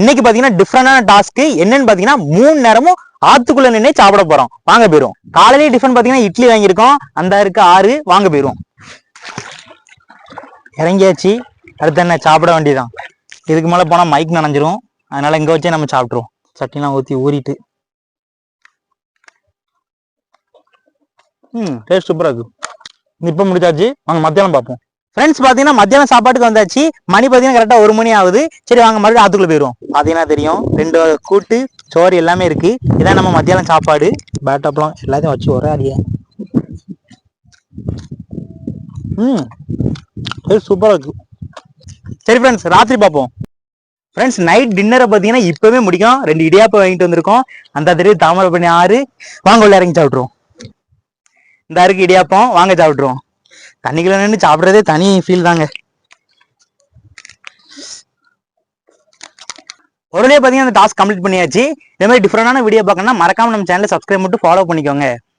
இன்னைக்கு பாத்தீங்கன்னா டிஃப்ரெண்டான டாஸ்க் என்னன்னு பாத்தீங்கன்னா மூணு நேரமும் ஆத்துக்குள்ள நின்று சாப்பிட போறோம். வாங்க போயிரும் காலையிலேயே டிஃபன் பாத்தீங்கன்னா இட்லி வாங்கியிருக்கோம். அந்த இருக்கு ஆறு வாங்க போயிரும் இறங்கியாச்சு. அடுத்து என்ன? சாப்பிட வேண்டியதான் இதுக்கு மேல போனா மைக் நனைஞ்சிரும். அதனால இங்க வச்சே நம்ம சாப்பிட்டுருவோம். சட்டிலாம் ஊத்தி ஊறிட்டு. ம் டேஸ்ட் சூப்பராக இருக்கு. இப்போ முடிச்சாச்சு. வாங்க மத்தியானம் பார்ப்போம். ஃப்ரெண்ட்ஸ் பார்த்தீங்கன்னா மத்தியானம் சாப்பாட்டுக்கு வந்தாச்சு. மணி பார்த்தீங்கன்னா கரெக்டாக ஒரு மணி ஆகுது. சரி வாங்க மறுபடியும் ஆத்துக்குள்ள போயிடுவோம். பார்த்தீங்கன்னா தெரியும் ரெண்டு கூட்டு சோறு எல்லாமே இருக்கு. இதான் நம்ம மத்தியானம் சாப்பாடு. பேட்டப்லாம் எல்லாத்தையும் வச்சு ஒரே அடியா ம் சூப்பராக இருக்கு. சரி ஃப்ரெண்ட்ஸ் ராத்திரி பார்ப்போம் ஃப்ரெண்ட்ஸ் நைட் டின்னரை பார்த்தீங்கன்னா இப்போவே முடிக்கும். ரெண்டு இடியாப்பம் வாங்கிட்டு வந்திருக்கோம். அந்த தெரியும் தாமரை பண்ணி ஆறு. வாங்க உள்ள இறங்கி சாப்பிட்ருவோம் இந்த அருக்கு இடியாப்பம். வாங்க சாப்பிட்ருவோம் தண்ணிக்குள்ள நின்று சாப்பிட்றதே தனி ஃபீல் தாங்க. உடனே பார்த்தீங்கன்னா அந்த டாஸ்க் கம்ப்ளீட் பண்ணியாச்சு. இதே மாதிரி டிஃப்ரெண்டான வீடியோ பார்க்கணும்னா மறக்காம நம்ம சேனலை சப்ஸ்கிரைப் மட்டும் ஃபாலோ பண்ணிக்கோங்க.